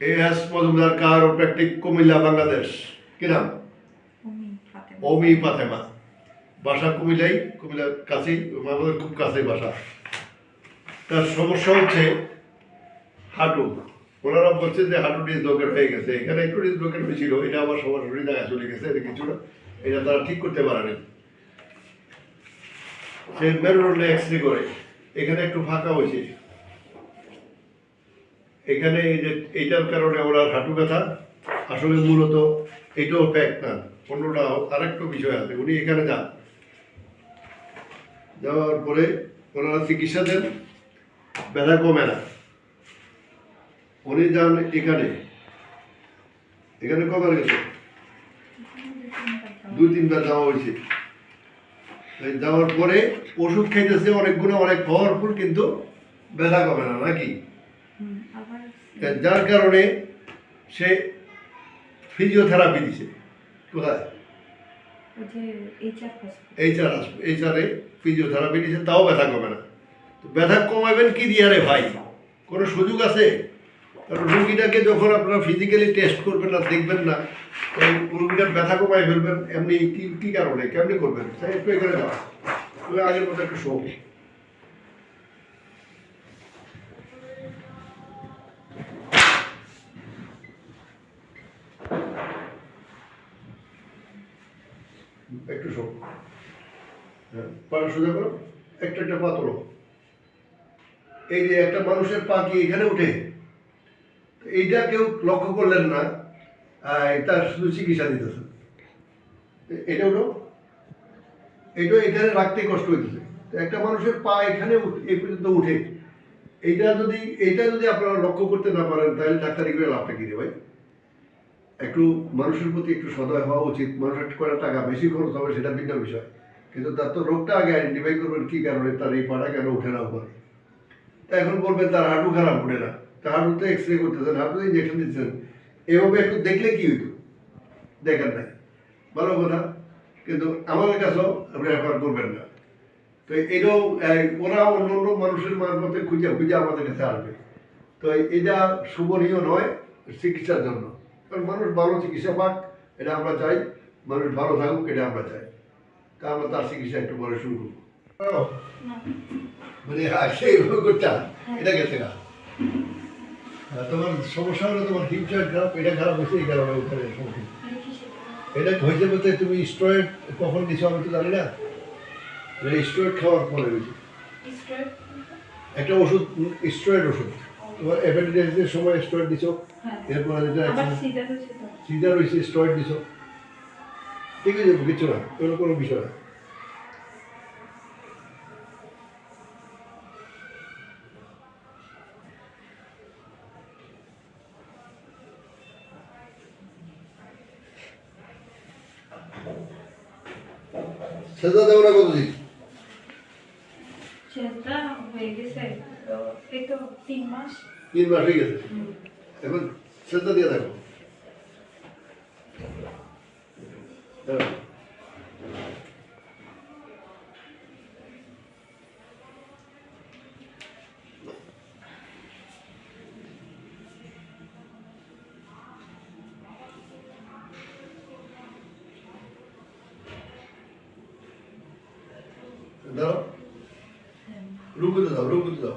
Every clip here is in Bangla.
A S Majumdar chiropractic Cumilla Bangladesh? কি নাম? অমি ফাতেমা। বাসা কুমিল্লাই কুমিল্লার কাছেই আমাদের খুব কাছেই বাসা। তার সমস্যা হচ্ছে হাঁটু। ওনারা বলছে যে হাঁটু ডিসলোকেট হয়ে গেছে। এখানে একটু ডিসলোকেট হয়েছিল। এটা আবার সরাসরি জায়গায় চলে গেছে। এটা কিছু না এটা তারা ঠিক করতে পারেনি। সে মেরুদণ্ডে এক্স রে করে। এখানে একটু ফাঁকা হয়েছে। এখানে এই যে, এইটার কারণে ওনার হাঁটু ব্যথা। আসলে মূলত এটাও প্যাক না। অন্যটা আরেকটু বিষয় আছে। উনি এখানে যান। যাওয়ার পরে ওনারা চিকিৎসা দেন। ব্যথা কমে না। উনি যান এখানে। এখানে কবার গেছে? দুই, তিনবার যাওয়া হয়েছে। যাওয়ার পরে ওষুধ খাইতেছে অনেকগুলো, অনেক পাওয়ারফুল কিন্তু ব্যথা কমে না, নাকি? যার কারণে সে ফিজিওথেরাপি দিছে। কোথায়? এইচআর এইচআরে ফিজিওথেরাপি দিছে তাও ব্যথা কমে না। তো ব্যথা কমাবেন কি দিয়ে রে ভাই? কোনো সুযোগ আছে? কারণ রুগীটাকে যখন আপনারা ফিজিক্যালি টেস্ট করবেন না দেখবেন না রুগীটার ব্যথা কমাই ফেলবেন এমনি কি কী কারণে। কেমনি করবেন? তাই একটু এখানে যাও তুমি আগের মতো একটু শো একটু শো হ্যাঁ পা সোজা করো, একটা একটা পা তোলো। এই যে একটা মানুষের পা কি এখানে উঠে এইটা কেউ লক্ষ্য করলেন না তার শুধু চিকিৎসা দিতেছে। এটা হলো এটা এখানে রাখতে কষ্ট হইতেছে। একটা মানুষের পা এখানে এই পর্যন্ত উঠে। এইটা যদি এইটা যদি আপনারা লক্ষ্য করতে না পারেন, তাহলে ডাক্তারি করে লাভটা কি রে ভাই? একটু মানুষের প্রতি একটু সদয় হওয়া উচিত, মানুষের করে টাকা বেশি খরচ হবে সেটা ভিন্ন বিষয়। কিন্তু তার তো রোগটা আগে আইডেন্টিফাই করবেন কী কারণে তার এই পাটা কেন উঠে না উপরে। তা এখন বলবেন তার হাঁটু খারাপ উঠে না। তার হাঁটুতে এক্স রে করতেছেন, হাঁটুতে ইঞ্জেকশন দিচ্ছেন এভাবে একটু দেখলে কি হইতো? দেখেন নাই। ভালো কথা। কিন্তু আমাদের কাছেও আপনি রেফার করবেন না। তো এটাও ওরা অন্য অন্য মানুষের মারফতে খুঁজে খুঁজে আমাদের কাছে আসবে। তো এটা শুভনীয় নয় চিকিৎসার জন্য। কারণ মানুষ ভালো চিকিৎসা পাক এটা আমরা চাই। মানুষ ভালো থাকুক এটা আমরা চাই। তা আমরা তার চিকিৎসা একটু পরে শুরু করব। মানে এইভাবে করতে এটা গেছে না। তোমার সমস্যা হলো তোমার ফিউচার খারাপ এটা খারাপ হয়েছে এই কারণে ওখানে এটা হয়েছে বলতে তুমি স্টেরয়েড কখন দিছো আমি তো জানি না। স্টেরয়েড খাওয়ার পরে হয়েছে। একটা ওষুধ স্টেরয়েড ওষুধ। তোমার অ্যাপেন্ডিসাইটিসের সময় স্টেরয়েড দিছো এরপর যেটা সিজার হয়েছে স্টেরয়েড দিছো। ঠিক আছে কিছু না কোনো কোনো বিষয় না। সেটা দেবো না কতদিন সেটা হয়ে গেছে তো এই তো তিন মাস তিন মাস হয়ে গেছে হুম। এখন সেটা দিয়ে দেখো হ্যাঁ। দাও রুকুতে দাও রুকুতে দাও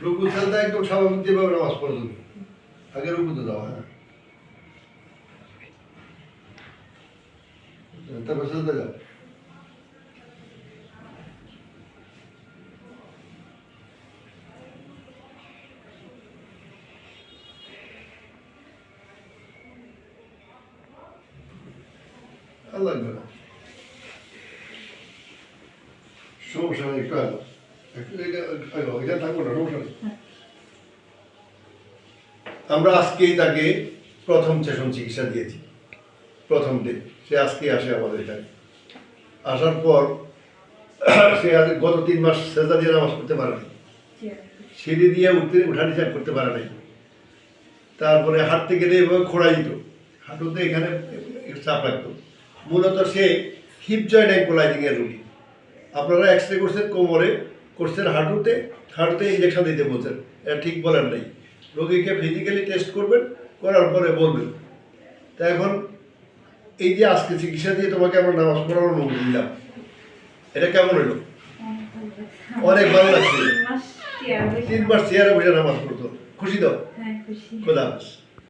রুকু সালটা একদম স্বাভাবিক যেভাবে নামাজ পড়ো তুমি আগে রুকুতে দাও হ্যাঁ। তারপর সালতে যাও আর লাগবে না। সমস্যা নেই নেই আমরা আজকেই তাকে প্রথম সেশন চিকিৎসা দিয়েছি। প্রথম দিন। সে আজকে আসে আমাদের এখানে। আসার পর সে গত তিন মাস সেজা দিয়ে নামাজ করতে পারেনি চেয়ার সিঁড়ি দিয়ে উঠতে, উঠা নিচা করতে পারে নাই। তারপরে হাঁটতে গেলে এভাবে খোঁড়া দিত। হাঁটুতে এখানে চাপ রাখতো মূলত সে হিপ জয়েন্ট অ্যাঙ্কোলাইজিং এর রুগী। আপনারা এক্স রে করছেন কোমরে। করছেন হাঁটুতে হাঁটুতে ইঞ্জেকশন দিতে বলছেন। এটা ঠিক বলেন নাই। রোগীকে ফিজিক্যালি টেস্ট করবেন করার পরে বলবেন। তা এখন এই যে আজকে চিকিৎসা দিয়ে তোমাকে আমরা নামাজ পড়ানোর অনুমতি দিলাম এটা কেমন হলো? অনেক ভালো লাগছে। তিন মাস চেয়ার বসে নামাজ পড়তো। খুশি দাও হ্যাঁ খোদা হাফেজ।